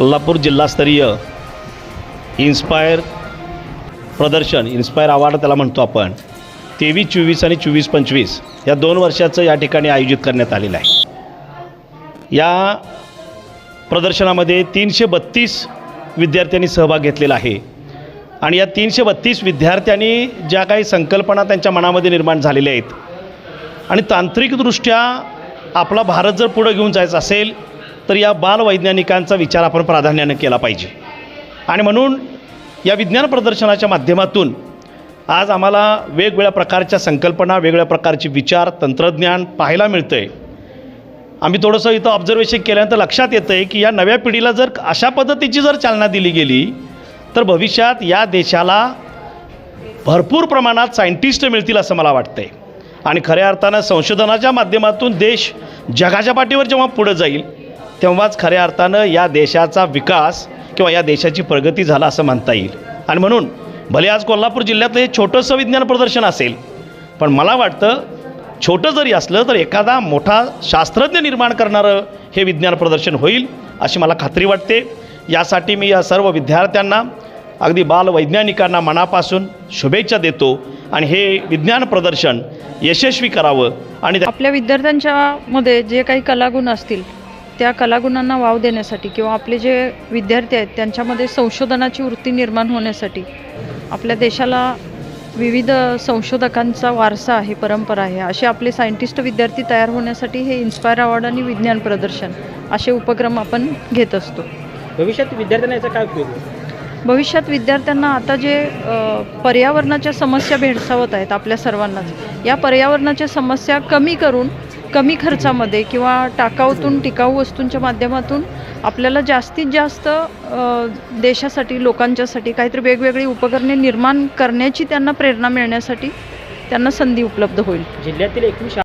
कोल्हापूर जिल्हास्तरीय इन्स्पायर प्रदर्शन inspire award त्याला म्हणतो आपण. तेवीस चोवीस आणि चोवीस पंचवीस या दोन वर्षाचं या ठिकाणी आयोजित करण्यात आलेलं आहे. या प्रदर्शनामध्ये तीनशे बत्तीस विद्यार्थ्यांनी सहभाग घेतलेला आहे. आणि या तीनशे बत्तीस विद्यार्थ्यांनी ज्या काही संकल्पना त्यांच्या मनामध्ये निर्माण झालेल्या आहेत आणि तांत्रिकदृष्ट्या आपला भारत जर पुढं घेऊन जायचं असेल तर या बालवैज्ञानिकांचा विचार आपण प्राधान्यानं केला पाहिजे. आणि म्हणून या विज्ञान प्रदर्शनाच्या माध्यमातून आज आम्हाला वेगवेगळ्या प्रकारच्या संकल्पना वेगवेगळ्या प्रकारचे विचार तंत्रज्ञान पाहायला मिळतं आहे आम्ही थोडंसं इथं ऑब्झर्वेशन केल्यानंतर लक्षात येतं आहे की या नव्या पिढीला जर अशा पद्धतीची जर चालना दिली गेली तर भविष्यात या देशाला भरपूर प्रमाणात सायंटिस्ट मिळतील असं मला वाटतं आहे आणि खऱ्या अर्थानं संशोधनाच्या माध्यमातून देश जगाच्या पाठीवर जेव्हा पुढं जाईल तेव्हाच खऱ्या अर्थानं या देशाचा विकास किंवा या देशाची प्रगती झाला असं म्हणता येईल. आणि म्हणून भले आज कोल्हापूर जिल्ह्यातलं हे छोटंसं विज्ञान प्रदर्शन असेल पण मला वाटतं छोटं जरी असलं तर एखादा मोठा शास्त्रज्ञ निर्माण करणारं हे विज्ञान प्रदर्शन होईल अशी मला खात्री वाटते. यासाठी मी या सर्व विद्यार्थ्यांना अगदी बालवैज्ञानिकांना मनापासून शुभेच्छा देतो आणि हे विज्ञान प्रदर्शन यशस्वी करावं आणि आपल्या विद्यार्थ्यांच्या मध्ये जे काही कलागुण असतील त्या कलागुणांना वाव देण्यासाठी किंवा आपले जे विद्यार्थी आहेत त्यांच्यामध्ये संशोधनाची वृत्ती निर्माण होण्यासाठी आपल्या देशाला विविध संशोधकांचा वारसा आहे परंपरा आहे. असे आपले सायंटिस्ट विद्यार्थी तयार होण्यासाठी हे इन्स्पायर अवॉर्ड आणि विज्ञान प्रदर्शन असे उपक्रम आपण घेत असतो. भविष्यात विद्यार्थ्यांना याचा काय उपयोग भविष्यात विद्यार्थ्यांना आता जे पर्यावरणाच्या समस्या भेडसावत आहेत आपल्या सर्वांनाच या पर्यावरणाच्या समस्या कमी करून कमी खर्चामध्ये किंवा टाकाऊतून टिकाऊ वस्तूंच्या माध्यमातून आपल्याला जास्तीत जास्त देशासाठी लोकांच्यासाठी काहीतरी वेगवेगळी उपकरणे निर्माण करण्याची त्यांना प्रेरणा मिळण्यासाठी त्यांना संधी उपलब्ध होईल. जिल्ह्यातील एकवीस